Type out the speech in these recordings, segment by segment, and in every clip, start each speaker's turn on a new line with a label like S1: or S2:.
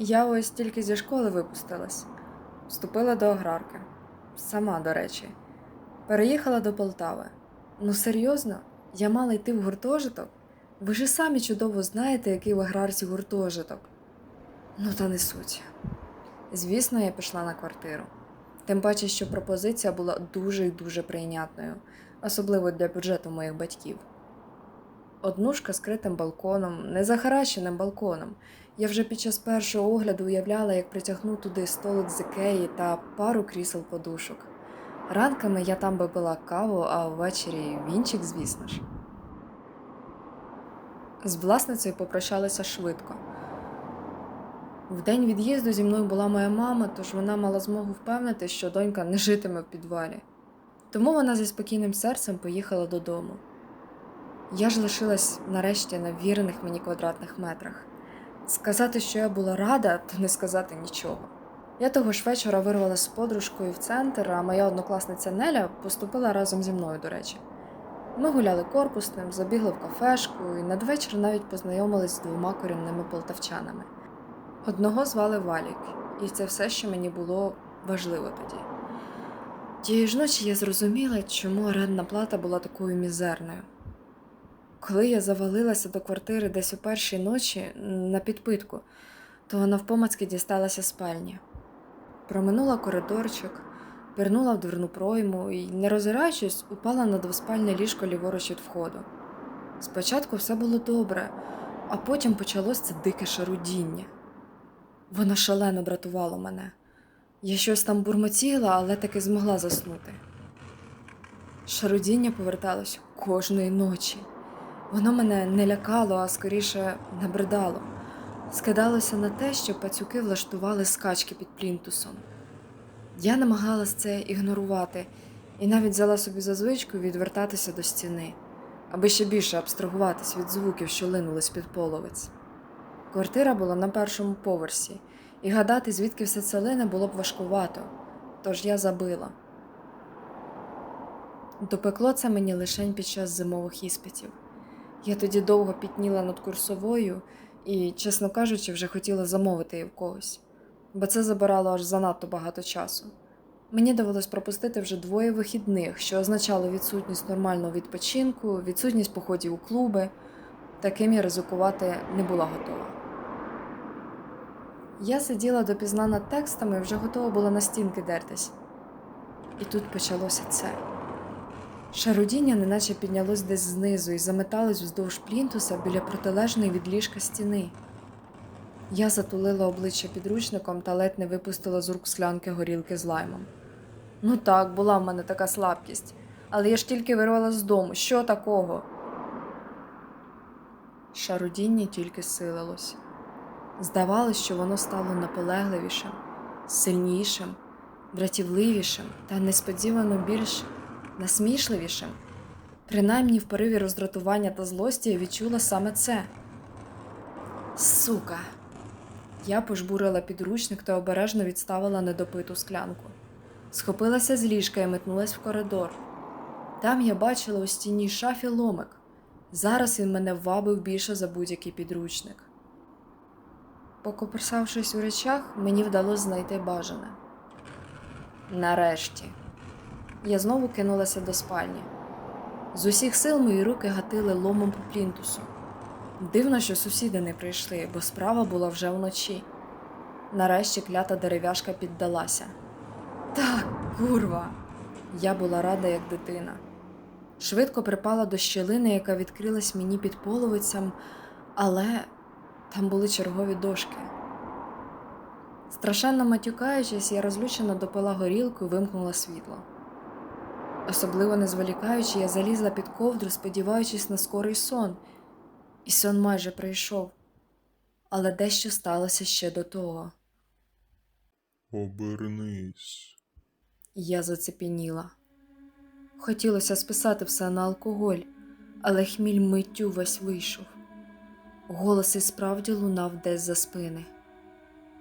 S1: Я ось тільки зі школи випустилась, вступила до аграрки. Сама, до речі, переїхала до Полтави. Ну, серйозно, я мала йти в гуртожиток? Ви ж самі чудово знаєте, який в аграрці гуртожиток. Ну, та не суть. Звісно, я пішла на квартиру. Тим паче, що пропозиція була дуже і дуже прийнятною, особливо для бюджету моїх батьків. Однушка з критим балконом, не захаращеним балконом. Я вже під час першого огляду уявляла, як притягну туди столик з ікеї та пару крісел подушок. Ранками я там би пила каву, а ввечері вінчик, звісно ж. З власницею попрощалися швидко. В день від'їзду зі мною була моя мама, тож вона мала змогу впевнити, що донька не житиме в підвалі. Тому вона зі спокійним серцем поїхала додому. Я ж лишилась нарешті на вірених мені квадратних метрах. Сказати, що я була рада, то не сказати нічого. Я того ж вечора вирвалася з подружкою в центр, а моя однокласниця Неля поступила разом зі мною, до речі. Ми гуляли корпусним, забігли в кафешку і надвечір навіть познайомились з двома корінними полтавчанами. Одного звали Валік, і це все, що мені було важливо тоді. Тієї ж ночі я зрозуміла, чому орендна плата була такою мізерною. Коли я завалилася до квартири десь у першій ночі на підпитку, то навпомацьки дісталася спальні. Проминула коридорчик, пірнула в дверну пройму і, не розираючись, упала на двоспальне ліжко ліворуч від входу. Спочатку все було добре, а потім почалось це дике шарудіння. Воно шалено дратувало мене. Я щось там бурмотіла, але таки змогла заснути. Шарудіння поверталось кожної ночі. Воно мене не лякало, а скоріше набридало. Скидалося на те, що пацюки влаштували скачки під плінтусом. Я намагалась це ігнорувати і навіть взяла собі за звичку відвертатися до стіни, аби ще більше абстрагуватись від звуків, що линули з-під половиць. Квартира була на першому поверсі, і гадати, звідки все це лине, було б важкувато, тож я забила. Допекло це мені лише під час зимових іспитів. Я тоді довго пітніла над курсовою і, чесно кажучи, вже хотіла замовити її в когось, бо це забирало аж занадто багато часу. Мені довелось пропустити вже двоє вихідних, що означало відсутність нормального відпочинку, відсутність походів у клуби. Таким я ризикувати не була готова. Я сиділа допізна над текстами і вже готова була на стінки дертись. І тут почалося це. Шарудіння неначе піднялось десь знизу і заметалось вздовж плінтуса біля протилежної від ліжка стіни. Я затулила обличчя підручником та ледь не випустила з рук склянки горілки з лаймом. Ну так, була в мене така слабкість, але я ж тільки вирвала з дому. Що такого? Шарудіння тільки силилось. Здавалось, що воно стало наполегливішим, сильнішим, дратівливішим та несподівано більш насмішливішим. Принаймні в пориві роздратування та злості я відчула саме це. Сука. Я пожбурила підручник та обережно відставила недопиту склянку. Схопилася з ліжка і метнулась в коридор. Там я бачила у стіні шафі ломик. Зараз він мене вабив більше за будь-який підручник. Покоперсавшись у речах, мені вдалося знайти бажане. Нарешті. Я знову кинулася до спальні. З усіх сил мої руки гатили ломом по плінтусу. Дивно, що сусіди не прийшли, бо справа була вже вночі. Нарешті клята дерев'яшка піддалася. Так, курва! Я була рада, як дитина. Швидко припала до щілини, яка відкрилась мені під половицям, але там були чергові дошки. Страшенно матюкаючись, я розлючено допила горілку і вимкнула світло. Особливо не зволікаючи, я залізла під ковдру, сподіваючись на скорий сон, і сон майже прийшов. Але дещо сталося ще до того.
S2: Обернись.
S1: Я зацепеніла. Хотілося списати все на алкоголь, але хміль миттю весь вийшов. Голос і справді лунав десь за спини.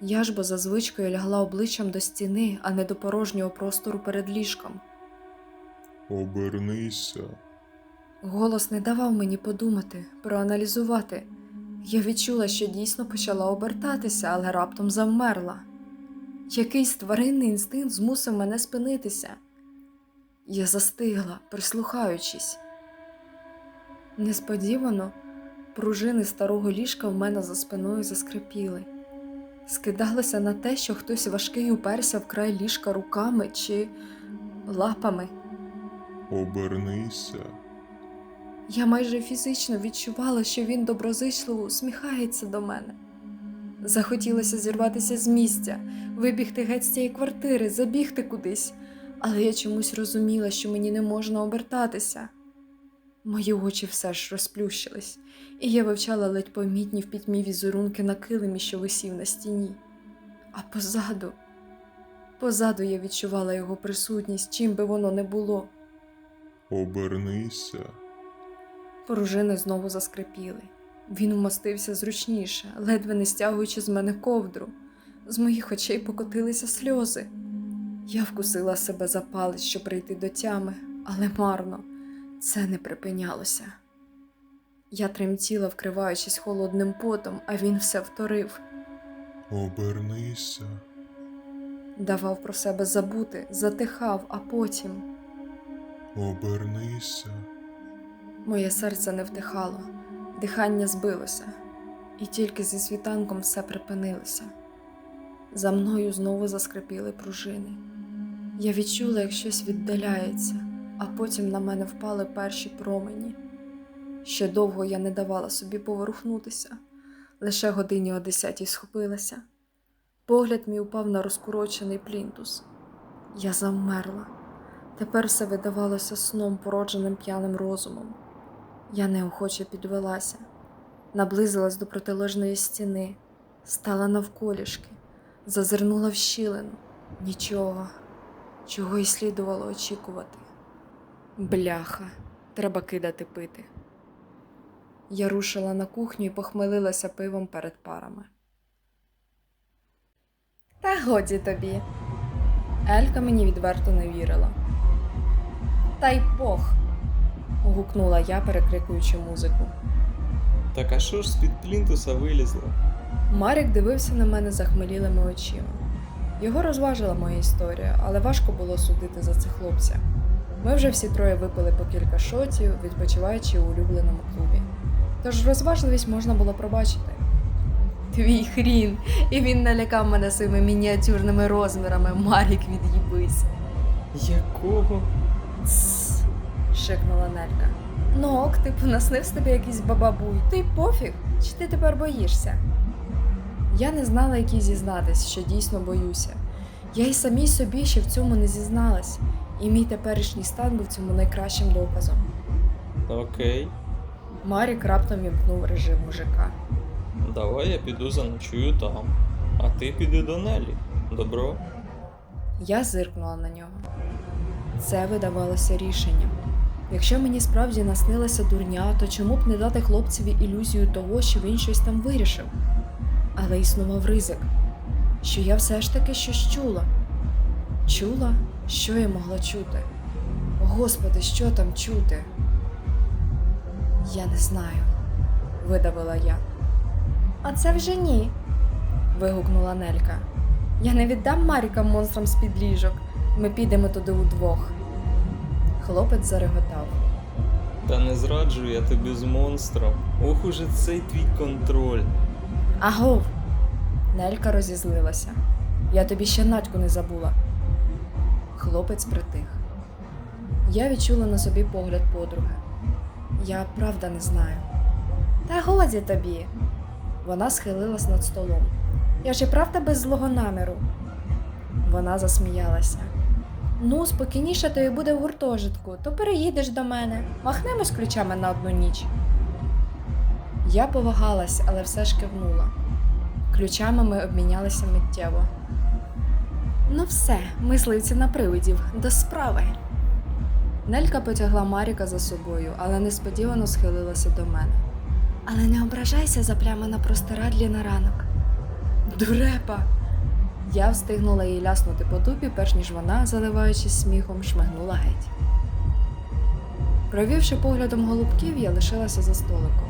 S1: Я ж бо за звичкою лягла обличчям до стіни, а не до порожнього простору перед ліжком.
S2: Обернися.
S1: Голос не давав мені подумати, проаналізувати. Я відчула, що дійсно почала обертатися, але раптом завмерла. Якийсь тваринний інстинкт змусив мене спинитися. Я застигла, прислухаючись. Несподівано пружини старого ліжка в мене за спиною заскрипіли. Скидалося на те, що хтось важкий уперся в край ліжка руками чи лапами.
S2: Обернися.
S1: Я майже фізично відчувала, що він доброзичливо усміхається до мене. Захотілося зірватися з місця, вибігти геть з цієї квартири, забігти кудись, але я чомусь розуміла, що мені не можна обертатися. Мої очі все ж розплющились, і я вивчала ледь помітні в пітьмі візерунки на килимі, що висів на стіні. А позаду, позаду я відчувала його присутність, чим би воно не було.
S2: Обернися.
S1: Пружини знову заскрипіли. Він вмостився зручніше, ледве не стягуючи з мене ковдру. З моїх очей покотилися сльози. Я вкусила себе за палець, щоб прийти до тями, але марно це не припинялося. Я тремтіла, вкриваючись холодним потом, а він все вторив,
S2: Обернися.
S1: давав про себе забути, затихав, а потім
S2: Обернися.
S1: моє серце не втихало, дихання збилося, і тільки зі світанком все припинилося. За мною знову заскрипіли пружини. Я відчула, як щось віддаляється, а потім на мене впали перші промені. Ще довго я не давала собі поворухнутися, лише годині о десятій схопилася. Погляд мій упав на розкурочений плінтус. Я завмерла. Тепер все видавалося сном, породженим п'яним розумом. Я неохоче підвелася, наблизилась до протилежної стіни, стала навколішки, зазирнула в щілину. Нічого, чого й слідувало очікувати. Бляха, треба кидати пити. Я рушила на кухню і похмелилася пивом перед парами. Та годі тобі. Елька мені відверто не вірила. Та й Бог. гукнула я, перекрикуючи музику.
S3: Так а що ж з-під плінтуса вилізло?
S1: Марік дивився на мене захмелілими очима. Його розважила моя історія, але важко було судити за це хлопця. Ми вже всі троє випили по кілька шотів, відпочиваючи у улюбленому клубі. Тож розважливість можна було пробачити. Твій хрін, і він налякав мене своїми мініатюрними розмірами, Марік від'їбись.
S3: Якого?
S1: Тсс, шикнула Нелька. Ну ок, типу, наснився тобі якийсь бабабуй. Ти пофіг, чи ти тепер боїшся? Я не знала, якій зізнатись, що дійсно боюся. Я й самій собі ще в цьому не зізналась, і мій теперішній стан був цьому найкращим доказом.
S3: Окей,
S1: Марік раптом вімкнув режим мужика.
S3: давай я піду заночую там. А ти піди до Нелі. Добро?
S1: Я зиркнула на нього. Це видавалося рішенням. Якщо мені справді наснилася дурня, то чому б не дати хлопцеві ілюзію того, що він щось там вирішив? Але існував ризик, що я все ж таки щось чула. Чула, що я могла чути. Господи, що там чути? Я не знаю, видавила я. А це вже ні. вигукнула Нелька. Я не віддам Маріка монстрам з-під ліжок. Ми підемо туди удвох. Хлопець зареготав.
S3: Та не зраджу я тобі з монстром. Ох уже цей твій контроль.
S1: Агов. Нелька розізлилася. Я тобі ще Надьку не забула. Хлопець притих. Я відчула на собі погляд подруги. Я правда не знаю. Та годі тобі. Вона схилилась над столом. Я ж і правда без злого наміру. Вона засміялася. Ну, спокійніше тобі буде в гуртожитку, то переїдеш до мене. Махнемось ключами на одну ніч. Я повагалась, але все ж кивнула. Ключами ми обмінялися миттєво. Ну все, мисливці на привидів, до справи. Нелька потягла Маріка за собою, але несподівано схилилася до мене. Але не ображайся за плями на простирадлі на ранок. Дурепа. Я встигнула їй ляснути по дупі, перш ніж вона, заливаючись сміхом, шмигнула геть. Провівши поглядом голубків, я лишилася за столиком.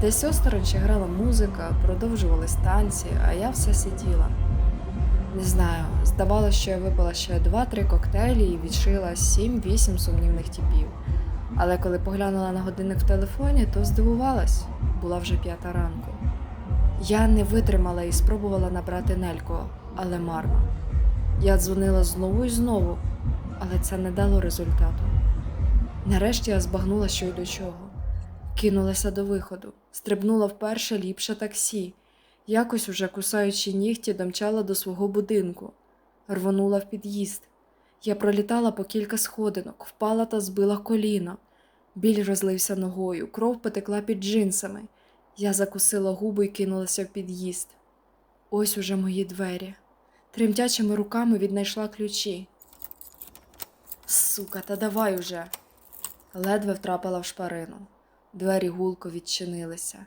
S1: Десь осторонь ще грала музика, продовжувались танці, а я все сиділа. Не знаю, здавалося, що я випила ще 2-3 коктейлі і відшила 7-8 сумнівних типів. Але коли поглянула на годинник в телефоні, то здивувалась, була вже п'ята ранку. Я не витримала і спробувала набрати Нельку, але марно. Я дзвонила знову і знову, але це не дало результату. Нарешті я збагнула, що й до чого. Кинулася до виходу, стрибнула в перше ліпше таксі, якось уже кусаючи нігті, домчала до свого будинку, рвонула в під'їзд. Я пролітала по кілька сходинок, впала та збила коліно. Біль розлився ногою, кров потекла під джинсами. Я закусила губи і кинулася в під'їзд. Ось уже мої двері. Тремтячими руками віднайшла ключі. Сука, та давай уже. Ледве втрапила в шпарину. Двері гулко відчинилися.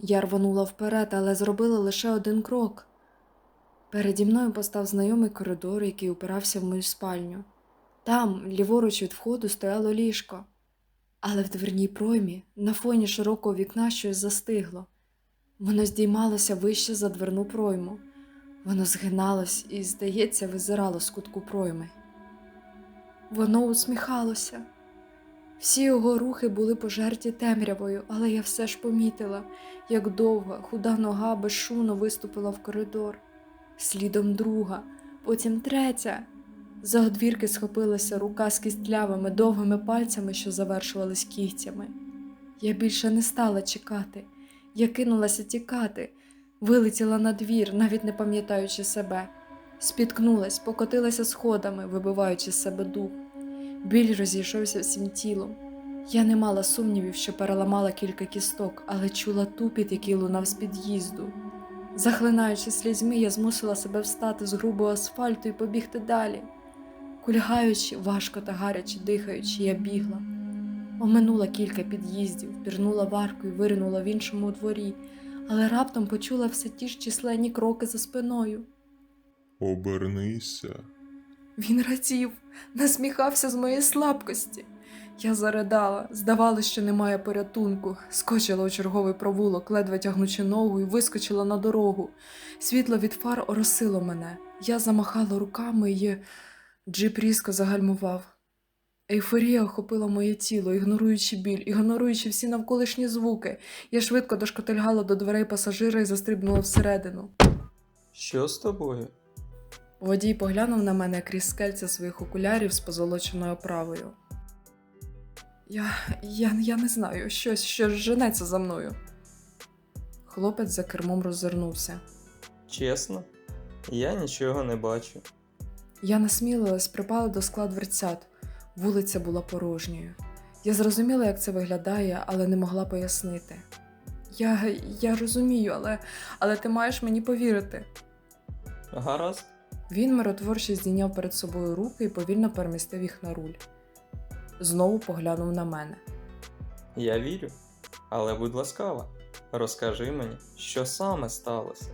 S1: Я рванула вперед, але зробила лише один крок. Переді мною постав знайомий коридор, який упирався в мою спальню. Там, ліворуч від входу, стояло ліжко. Але в дверній проймі, на фоні широкого вікна, щось застигло. Воно здіймалося вище за дверну пройму. Воно згиналось і, здається, визирало з кутку пройми. Воно усміхалося. Всі його рухи були пожерті темрявою, але я все ж помітила, як довга, худа нога безшумно виступила в коридор. Слідом друга, потім третя. За одвірки схопилася рука з кістлявими довгими пальцями, що завершувались кігтями. Я більше не стала чекати. Я кинулася тікати, вилетіла на двір, навіть не пам'ятаючи себе. Спіткнулась, покотилася сходами, вибиваючи з себе дух. Біль розійшовся всім тілом. Я не мала сумнівів, що переламала кілька кісток, але чула тупіт, який лунав з під'їзду. Захлинаючись слізьми, я змусила себе встати з грубого асфальту і побігти далі. Кульгаючи, важко та гаряче дихаючи, я бігла. Оминула кілька під'їздів, пірнула в арку і виринула в іншому дворі, але раптом почула все ті ж численні кроки за спиною.
S2: Обернися.
S1: Він радів, насміхався з моєї слабкості. Я заридала, здавалося, що немає порятунку, скочила у черговий провулок, ледве тягнучи ногу, і вискочила на дорогу. Світло від фар оросило мене. Я замахала руками і джип різко загальмував. Ейфорія охопила моє тіло, ігноруючи біль, ігноруючи всі навколишні звуки. Я швидко дошкотильгала до дверей пасажира і застрибнула всередину.
S3: Що з тобою?
S1: Водій поглянув на мене крізь скельця своїх окулярів з позолоченою оправою. Я, я, я не знаю, щось, що женеться за мною. Хлопець за кермом роззирнувся.
S3: Чесно? Я нічого не бачу.
S1: Я насмілилась, припала до скла дверцят. Вулиця була порожньою. Я зрозуміла, як це виглядає, але не могла пояснити. Я, я розумію, але, але ти маєш мені повірити.
S3: Гаразд?
S1: Він миротворче здійняв перед собою руки і повільно перемістив їх на руль. Знову поглянув на мене.
S3: Я вірю. Але будь ласкава, розкажи мені, що саме сталося.